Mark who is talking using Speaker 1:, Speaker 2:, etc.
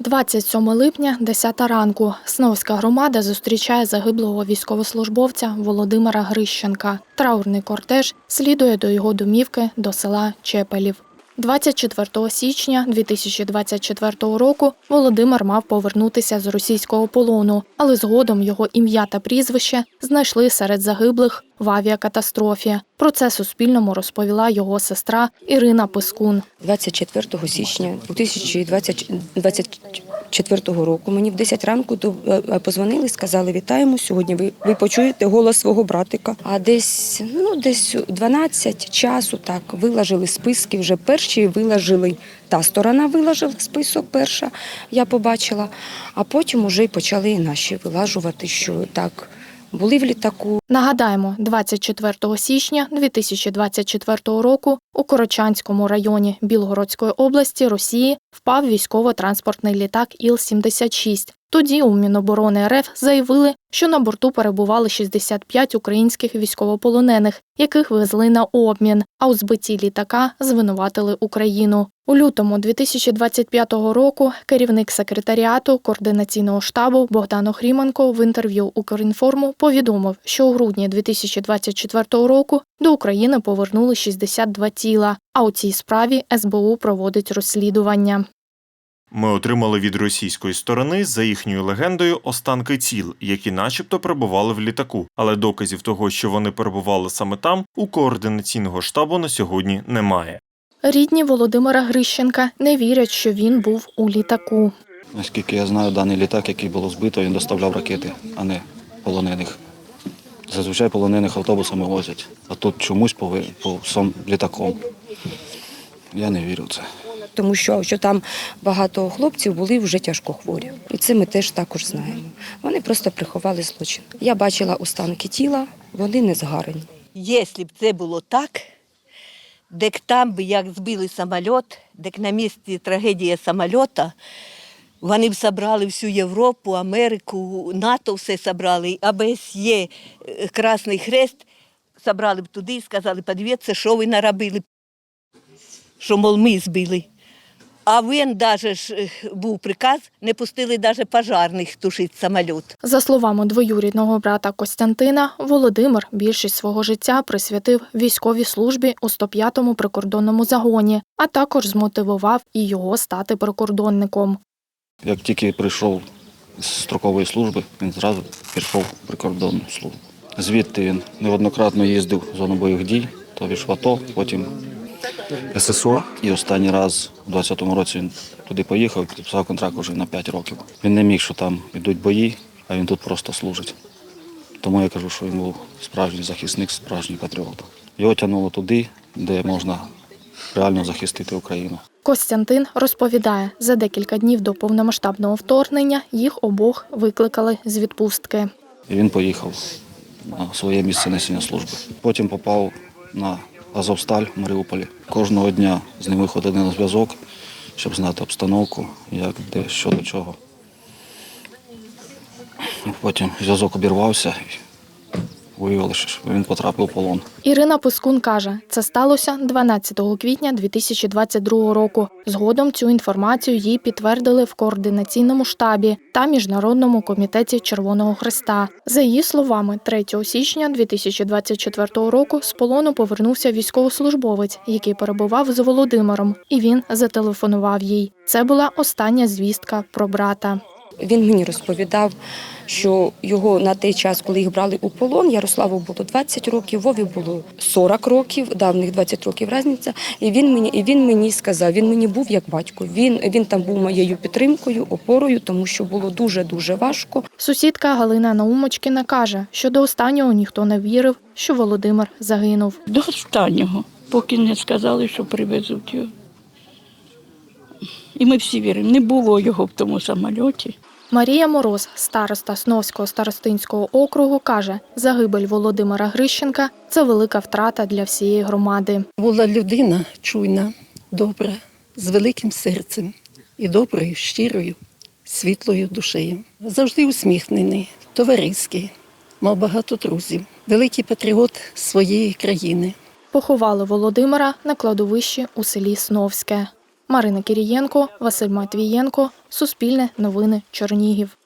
Speaker 1: 27 липня, 10 ранку. Сновська громада зустрічає загиблого військовослужбовця Володимира Грищенка. Траурний кортеж слідує до його домівки до села Чепелів. 24 січня 2024 року Володимир мав повернутися з російського полону, але згодом його ім'я та прізвище знайшли серед загиблих в авіакатастрофі. Про це Суспільному розповіла його сестра Ірина Пискун.
Speaker 2: 24 січня 2024 року мені в 10 ранку е, е, позвонили, сказали, вітаємо, сьогодні ви, ви почуєте голос свого братика. А десь, ну, десь у 12 часу так виложили списки, вже перші виложили, та сторона виложила список перша, я побачила, а потім уже й почали наші вилажувати, що так, були в літаку,
Speaker 1: Нагадаємо, 24 січня 2024 року у Корочанському районі Білгородської області Росії впав військово-транспортний літак Іл-76. Тоді у Міноборони РФ заявили, що на борту перебували 65 українських військовополонених, яких везли на обмін, а у збитті літака звинуватили Україну. У лютому 2025 року керівник секретаріату координаційного штабу Богдан Охріменко в інтерв'ю Укрінформу повідомив, що у грудні 2024 року до України повернули 62 тіла. А у цій справі СБУ проводить розслідування.
Speaker 3: Ми отримали від російської сторони за їхньою легендою останки тіл, які начебто перебували в літаку, але доказів того, що вони перебували саме там, у координаційного штабу на сьогодні немає.
Speaker 1: Рідні Володимира Грищенка не вірять, що він був у літаку.
Speaker 4: Наскільки я знаю, даний літак, який було збито, він доставляв ракети, а не полонених. Зазвичай полонених автобусами возять, а тут чомусь по сам літаком. Я не вірю в це.
Speaker 2: Тому що, що там багато хлопців були вже тяжко хворі. І це ми теж також знаємо. Вони просто приховали злочин. Я бачила останки тіла, вони не згарені.
Speaker 5: Якщо б це було так, дек там би як збили самоліт, дек на місці трагедії самоліта, вони б зібрали всю Європу, Америку, НАТО все зібрали, АБСЄ, е, Красний Хрест, зібрали б туди і сказали, подивіться, що ви наробили, що, мол, ми збили. А він даже ж е, був приказ, не пустили навіть пожарних тушити самоліт.
Speaker 1: За словами двоюрідного брата Костянтина, Володимир більшість свого життя присвятив військовій службі у 105-му прикордонному загоні, а також змотивував і його стати прикордонником.
Speaker 4: Як тільки прийшов з строкової служби, він зразу пішов в прикордонну службу. Звідти він неоднократно їздив в зону бойових дій, тобі ж в АТО, потім ССО. І останній раз у 20-му році він туди поїхав і підписав контракт вже на 5 років. Він не міг, що там йдуть бої, а він тут просто служить. Тому я кажу, що він був справжній захисник, справжній патріот. Його тягнуло туди, де можна реально захистити Україну.
Speaker 1: Костянтин розповідає, за декілька днів до повномасштабного вторгнення їх обох викликали з відпустки.
Speaker 4: І він поїхав на своє місце несення служби. Потім попав на Азовсталь в Маріуполі. Кожного дня з ним виходили на зв'язок, щоб знати обстановку, як, де, що до чого. Потім зв'язок обірвався і виявилося, що він потрапив у полон.
Speaker 1: Ірина Пискун каже, це сталося 12 квітня 2022 року. Згодом цю інформацію їй підтвердили в координаційному штабі та міжнародному комітеті Червоного Христа. За її словами, 3 січня 2024 року з полону повернувся військовослужбовець, який перебував з Володимиром, і він зателефонував їй. Це була остання звістка про брата.
Speaker 2: Він мені розповідав, що його на той час, коли їх брали у полон, Ярославу було 20 років, Вові було 40 років, да, в них 20 років різниця. І він мені, і він мені сказав, він мені був як батько. Він, він там був моєю підтримкою, опорою, тому що було дуже-дуже важко.
Speaker 1: Сусідка Галина Наумочкіна каже, що до останнього ніхто не вірив, що Володимир загинув.
Speaker 6: До останнього, поки не сказали, що привезуть його. І ми всі віримо, не було його в тому самольоті.
Speaker 1: Марія Мороз, староста Сновського старостинського округу, каже, загибель Володимира Грищенка це велика втрата для всієї громади.
Speaker 7: Була людина чуйна, добра, з великим серцем і доброю, щирою, світлою душею. Завжди усміхнений, товариський, мав багато друзів, великий патріот своєї країни.
Speaker 1: Поховали Володимира на кладовищі у селі Сновське. Марина Кірієнко, Василь Матвієнко, Суспільне новини Чернігів.